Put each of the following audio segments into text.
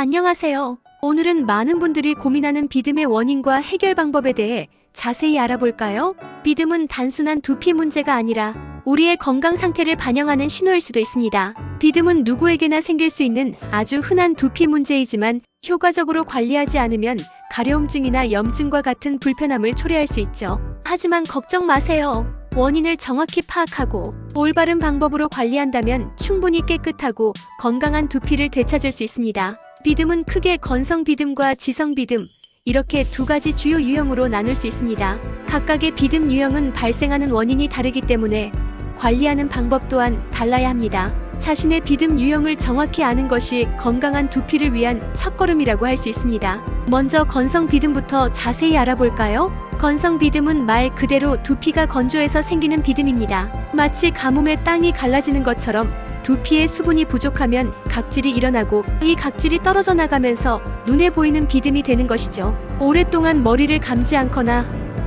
안녕하세요. 오늘은 많은 분들이 고민하는 비듬의 원인과 해결 방법에 대해 자세히 알아볼까요? 비듬은 단순한 두피 문제가 아니라 우리의 건강 상태를 반영하는 신호일 수도 있습니다. 비듬은 누구에게나 생길 수 있는 아주 흔한 두피 문제이지만 효과적으로 관리하지 않으면 가려움증이나 염증과 같은 불편함을 초래할 수 있죠. 하지만 걱정 마세요. 원인을 정확히 파악하고 올바른 방법으로 관리한다면 충분히 깨끗하고 건강한 두피를 되찾을 수 있습니다. 비듬은 크게 건성 비듬과 지성 비듬 이렇게 두 가지 주요 유형으로 나눌 수 있습니다. 각각의 비듬 유형은 발생하는 원인이 다르기 때문에 관리하는 방법 또한 달라야 합니다. 자신의 비듬 유형을 정확히 아는 것이 건강한 두피를 위한 첫걸음이라고 할 수 있습니다. 먼저 건성 비듬부터 자세히 알아볼까요? 건성 비듬은 말 그대로 두피가 건조해서 생기는 비듬입니다. 마치 가뭄에 땅이 갈라지는 것처럼 두피에 수분이 부족하면 각질이 일어나고 이 각질이 떨어져 나가면서 눈에 보이는 비듬이 되는 것이죠. 오랫동안 머리를 감지 않거나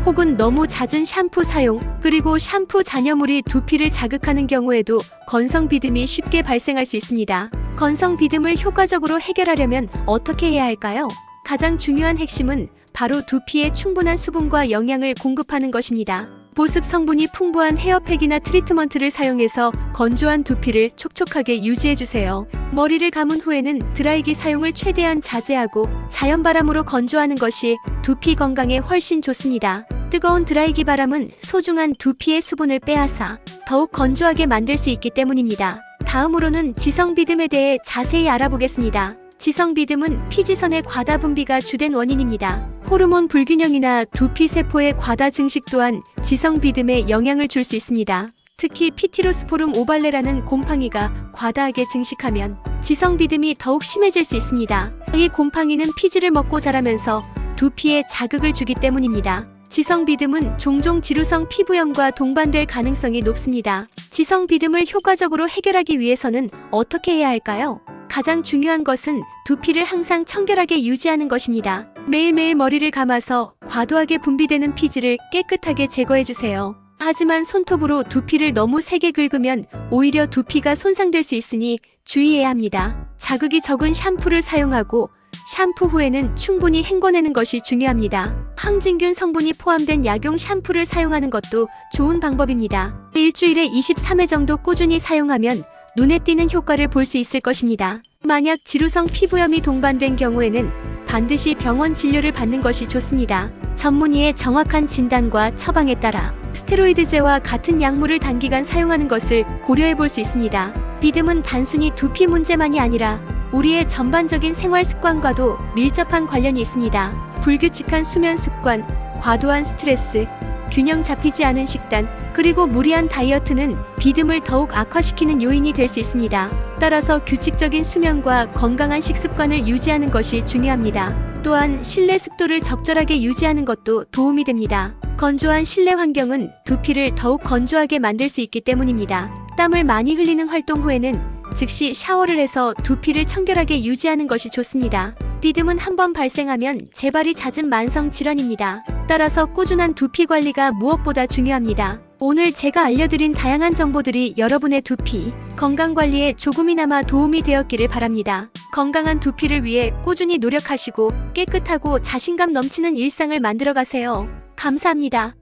혹은 너무 잦은 샴푸 사용, 그리고 샴푸 잔여물이 두피를 자극하는 경우에도 건성 비듬이 쉽게 발생할 수 있습니다. 건성 비듬을 효과적으로 해결하려면 어떻게 해야 할까요? 가장 중요한 핵심은 바로 두피에 충분한 수분과 영양을 공급하는 것입니다. 보습 성분이 풍부한 헤어팩이나 트리트먼트를 사용해서 건조한 두피를 촉촉하게 유지해주세요. 머리를 감은 후에는 드라이기 사용을 최대한 자제하고 자연바람으로 건조하는 것이 두피 건강에 훨씬 좋습니다. 뜨거운 드라이기 바람은 소중한 두피의 수분을 빼앗아 더욱 건조하게 만들 수 있기 때문입니다. 다음으로는 지성 비듬에 대해 자세히 알아보겠습니다. 지성 비듬은 피지선의 과다 분비가 주된 원인입니다. 호르몬 불균형이나 두피 세포의 과다 증식 또한 지성 비듬에 영향을 줄 수 있습니다. 특히 피티로스포름 오발레라는 곰팡이가 과다하게 증식하면 지성 비듬이 더욱 심해질 수 있습니다. 이 곰팡이는 피지를 먹고 자라면서 두피에 자극을 주기 때문입니다. 지성 비듬은 종종 지루성 피부염과 동반될 가능성이 높습니다. 지성 비듬을 효과적으로 해결하기 위해서는 어떻게 해야 할까요? 가장 중요한 것은 두피를 항상 청결하게 유지하는 것입니다. 매일매일 머리를 감아서 과도하게 분비되는 피지를 깨끗하게 제거해 주세요. 하지만 손톱으로 두피를 너무 세게 긁으면 오히려 두피가 손상될 수 있으니 주의해야 합니다. 자극이 적은 샴푸를 사용하고 샴푸 후에는 충분히 헹궈내는 것이 중요합니다. 항진균 성분이 포함된 약용 샴푸를 사용하는 것도 좋은 방법입니다. 일주일에 23회 정도 꾸준히 사용하면 눈에 띄는 효과를 볼 수 있을 것입니다. 만약 지루성 피부염이 동반된 경우에는 반드시 병원 진료를 받는 것이 좋습니다. 전문의의 정확한 진단과 처방에 따라 스테로이드제와 같은 약물을 단기간 사용하는 것을 고려해 볼 수 있습니다. 비듬은 단순히 두피 문제만이 아니라 우리의 전반적인 생활 습관과도 밀접한 관련이 있습니다. 불규칙한 수면 습관, 과도한 스트레스, 균형 잡히지 않은 식단, 그리고 무리한 다이어트는 비듬을 더욱 악화시키는 요인이 될 수 있습니다. 따라서 규칙적인 수면과 건강한 식습관을 유지하는 것이 중요합니다. 또한 실내 습도를 적절하게 유지하는 것도 도움이 됩니다. 건조한 실내 환경은 두피를 더욱 건조하게 만들 수 있기 때문입니다. 땀을 많이 흘리는 활동 후에는 즉시 샤워를 해서 두피를 청결하게 유지하는 것이 좋습니다. 비듬은 한번 발생하면 재발이 잦은 만성 질환입니다. 따라서 꾸준한 두피 관리가 무엇보다 중요합니다. 오늘 제가 알려드린 다양한 정보들이 여러분의 두피 건강 관리에 조금이나마 도움이 되었기를 바랍니다. 건강한 두피를 위해 꾸준히 노력하시고 깨끗하고 자신감 넘치는 일상을 만들어 가세요. 감사합니다.